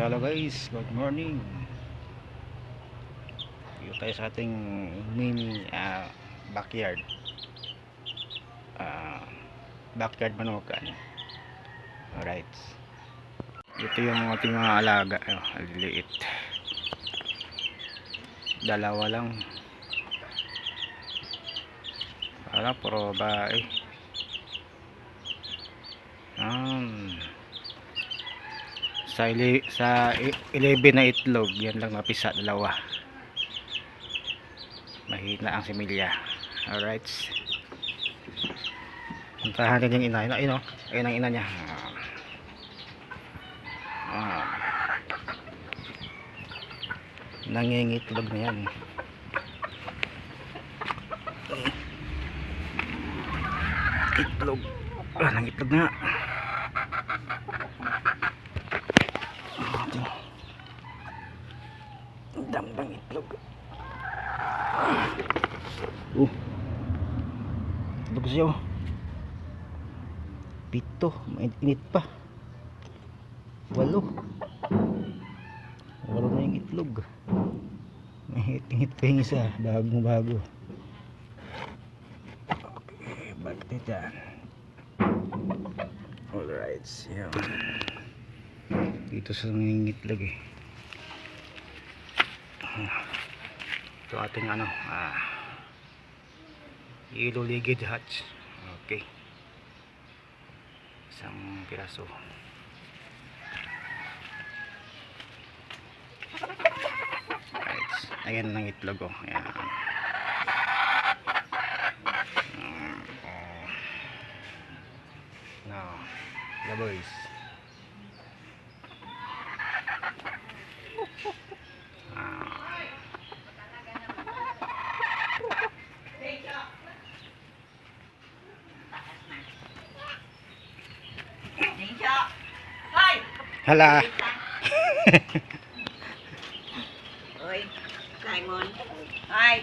Hello guys, good morning. Dito tayo sa ating mini ah, backyard. Ah, backyard manukan. Alright. Ito yung ating mga alaga. Oh, liit. Dalawa lang. Wala, puro bae. Um, sa ili, sa i- 11 na itlog yan lang napisa dalawa. Mahina ang similya. Alright. Puntahan din yung ina. Ina ino. Ayun ang ina niya. Ah. nangingitlog na yan. Itlog. Ah nangitlog na ito ang damdang itlog. Uh itlog siya oh. Pito. Mainit pa. Walo. Walo na yung itlog. Hit pa yung isa. Bagong bago. Okay back to dyan. Alright yan dito sa nangingitlog eh ito ating ano ah yellow legged hatch. Okay. Isang piraso. Right. Ayan ang itlog oh. Ayan. Mm, oh. now the boys Ah. Hala. Oi, Simon. Hi.